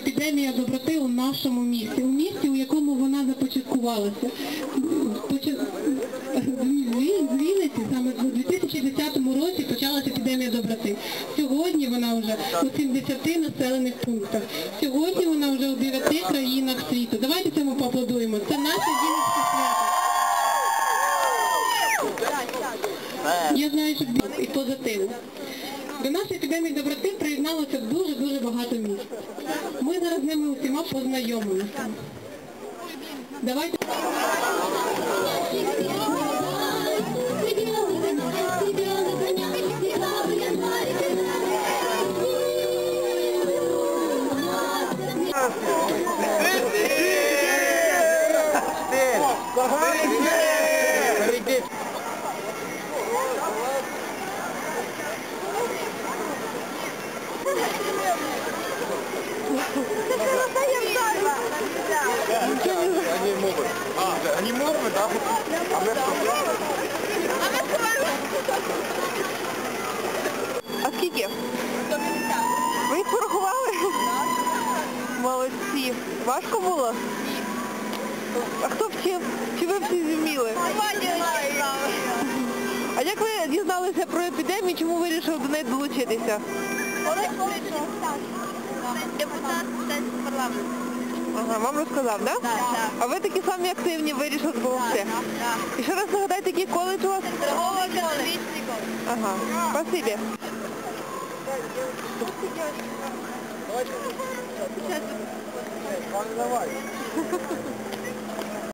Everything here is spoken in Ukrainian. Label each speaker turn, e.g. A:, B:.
A: епідемія доброти у нашому місті. У місті, у якому вона започаткувалася. З Вінниці саме у 2010 році почалася епідемія доброти. Сьогодні вона вже у 70 населених пунктах. Сьогодні вона вже у 9 країнах світу. Давайте цьому поаплодуємо. Це наше Вінницьке свято. Я знаю, що і позитивно. До нашої епідемії доброти приєдналося дуже-дуже багато міст. Ми зараз з ними усіма познайомимося. Давайте.
B: Они могут. А, они могут, да? А мы
C: А скільки? Ви їх порахували? Молодці. Важко було? А хто вчив? Чи ви всі зуміли? А як ви дізналися про епідемію, чому вирішили до неї долучитися?
D: Депутат парламенту.
C: Ага, вам розказав, так? Да? А ви такі самі активні вирішили допомогти? І ще раз нагадайте, який коледж у вас?
D: Торговий коледж.
C: Ага, спасибі.
B: Давай.